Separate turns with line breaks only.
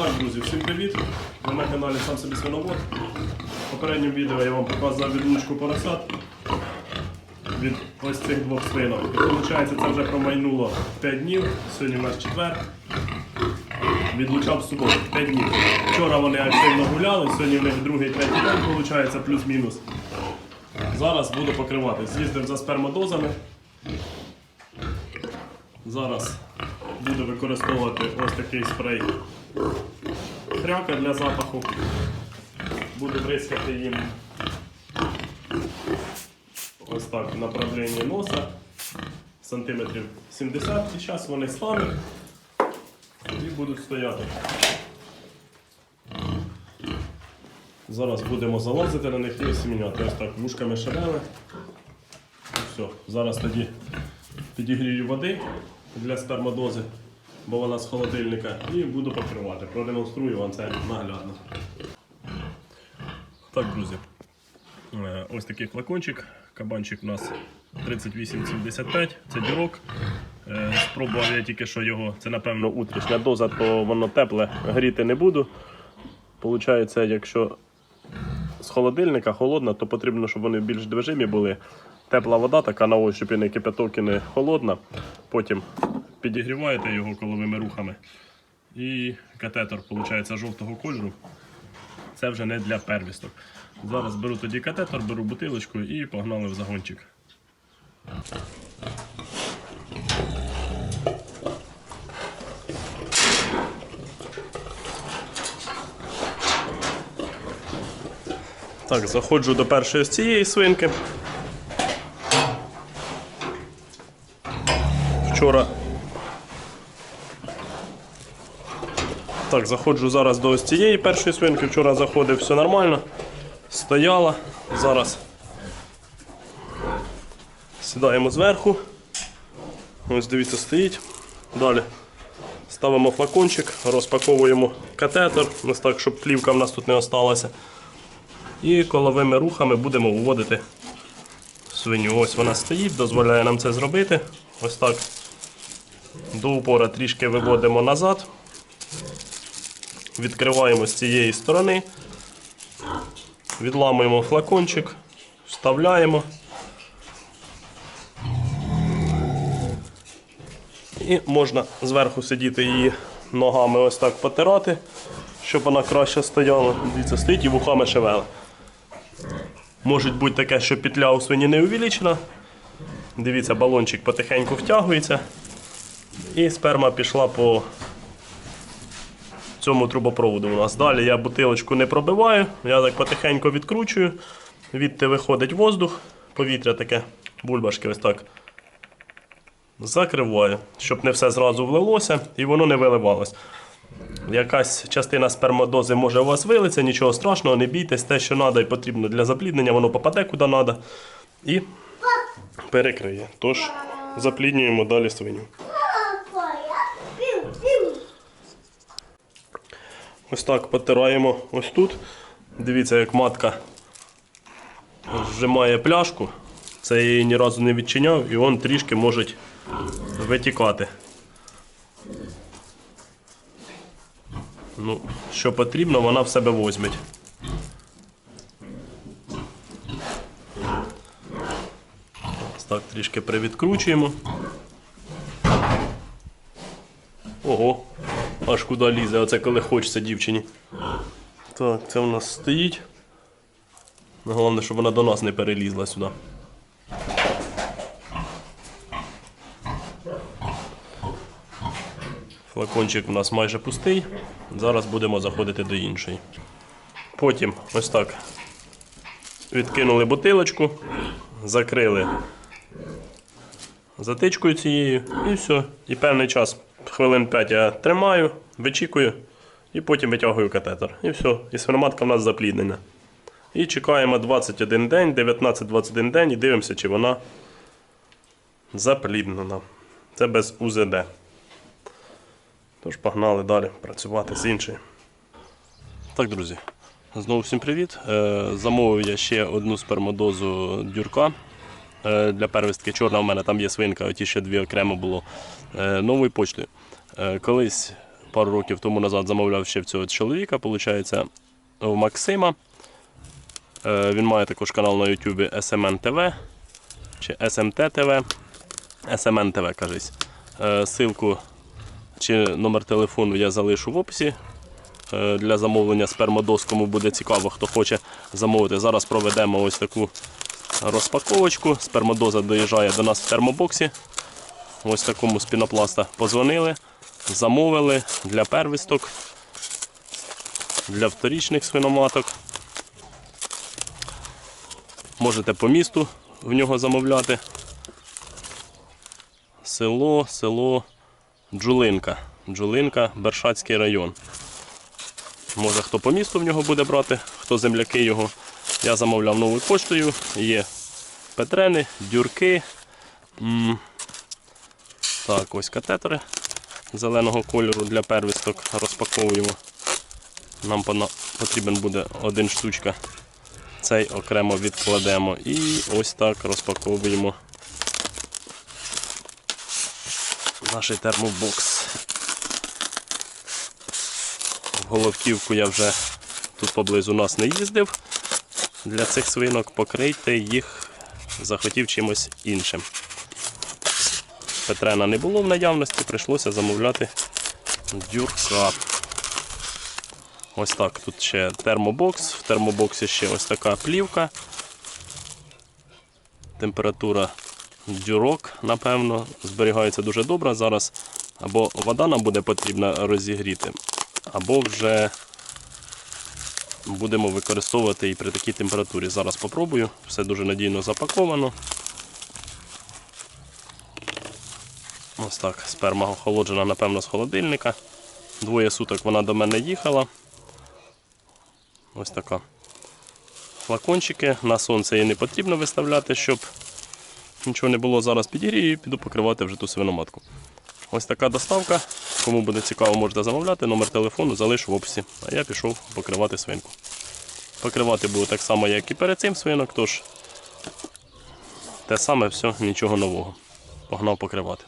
Так, друзі, всім привіт! Ви на каналі Сам собі свиновод. В попередньому відео я вам показував відлучку поросят від ось цих двох свинок. І виходить, це вже промайнуло 5 днів, сьогодні в нас четвер. Відлучав суботу 5 днів. Вчора вони активно гуляли, сьогодні в них другий, третій день, виходить, плюс-мінус. Зараз буду покривати. З'їздив за спермодозами. Зараз буду використовувати ось такий спрей хряка для запаху. Буду бризкати їм ось так в направленні носа сантиметрів 70 і зараз вони стануть і будуть стояти. Зараз будемо залазити на них і осіміняти. Ось так вушками шевели. Все, зараз тоді підігрію води для спермодози, бо вона з холодильника, і буду покривати. Продемонструю вам це наглядно. Так, друзі. Е, Ось такий флакончик. Кабанчик у нас 3875, це дірок. Е, Спробував я тільки що його, це напевно утрішня доза, то воно тепле, гріти не буду. Получається, якщо з холодильника холодна, то потрібно, щоб вони більш движимі були. Тепла вода, така на ощупі, не кипяток і не холодна. Потім підігріваєте його коловими рухами. І катетер, виходить, жовтого кольору. Це вже не для первісток. Зараз беру тоді катетер, беру бутилочку і погнали в загончик. Так, заходжу до першої з цієї свинки. Вчора. Так, заходжу зараз до ось цієї першої свинки. Вчора заходив, все нормально. Стояла. Зараз сідаємо зверху. Ось дивіться, стоїть. Далі ставимо флакончик, розпаковуємо катетер, ось так, щоб плівка в нас тут не осталася. І коловими рухами будемо уводити свиню. Ось вона стоїть, дозволяє нам це зробити. Ось так. До упора трішки виводимо назад. Відкриваємо з цієї сторони. Відламуємо флакончик, вставляємо. І можна зверху сидіти її ногами ось так потирати, щоб вона краще стояла. Дивіться, стоїть і вухами шевеле. Може бути таке, що петля у свині не увеличена. Дивіться, балончик потихеньку втягується. І сперма пішла по цьому трубопроводу у нас. Далі я бутилочку не пробиваю, я так потихеньку відкручую. Відти виходить воздух, повітря таке, бульбашки ось так. Закриваю, щоб не все зразу влилося і воно не виливалось. Якась частина спермодози може у вас вилиться, нічого страшного, не бійтесь, те, що треба і потрібно для запліднення, воно попаде куди треба і перекриє. Тож запліднюємо далі свиню. Ось так потираємо ось тут. Дивіться, як матка зжимає пляшку. Це я її ні разу не відчиняв і він трішки може витікати. Ну, що потрібно, вона в себе возьметь. Ось так трішки привідкручуємо. Ого, аж куди лізе, оце коли хочеться дівчині. Так, це у нас стоїть. Головне, щоб вона до нас не перелізла сюди. Флакончик у нас майже пустий. Зараз будемо заходити до іншої. Потім ось так відкинули бутилочку, закрили затичкою цією і все. І певний час, хвилин 5 я тримаю, вичікую і потім витягую катетер. І все. І свиноматка в нас запліднена. І чекаємо 21 день, 19-21 день і дивимося, чи вона запліднена. Це без УЗД. Тож погнали далі працювати з іншою. Так, друзі, знову всім привіт. Е, Замовив я ще одну спермодозу дюрка. Е, Для первістки чорна в мене там є свинка, оті ще дві окремо було е, новою почтою. Е, Колись пару років тому назад замовляв ще в цього чоловіка, виходить, у Максима. Е, Він має також канал на YouTube SMN TV чи SMT TV. SMN TV, кажись. Е, Силку чи номер телефону я залишу в описі для замовлення спермодоз, кому буде цікаво, хто хоче замовити. Зараз проведемо ось таку розпаковочку. Спермодоза доїжджає до нас в термобоксі. Ось такому з пінопласта позвонили, замовили для первісток, для вторічних свиноматок. Можете по місту в нього замовляти. Село, село Джулинка. Джулинка, Бершацький район. Може хто по місту в нього буде брати, хто земляки його. Я замовляв новою поштою. Є петрени, дюрки. Так, ось катетери зеленого кольору для первісток розпаковуємо. Нам потрібен буде один штучка. Цей окремо відкладемо. І ось так розпаковуємо наш термобокс. В головківку я вже тут поблизу нас не їздив. Для цих свинок покрийте їх захотів чимось іншим. Петрена не було в наявності, прийшлося замовляти дюрка. Ось так, тут ще термобокс, в термобоксі ще ось така плівка. Температура дюрок, напевно, зберігається дуже добре. Зараз або вода нам буде потрібна розігріти, або вже будемо використовувати і при такій температурі. Зараз попробую, все дуже надійно запаковано. Ось так, сперма охолоджена, напевно, з холодильника. Двоє суток вона до мене їхала. Ось така. Флакончики. На сонце її не потрібно виставляти, щоб нічого не було. Зараз підігрію і піду покривати вже ту свиноматку. Ось така доставка. Кому буде цікаво, можете замовляти. Номер телефону залишу в описі. А я пішов покривати свинку. Покривати буду так само, як і перед цим свинок, тож те саме все, нічого нового. Погнав покривати.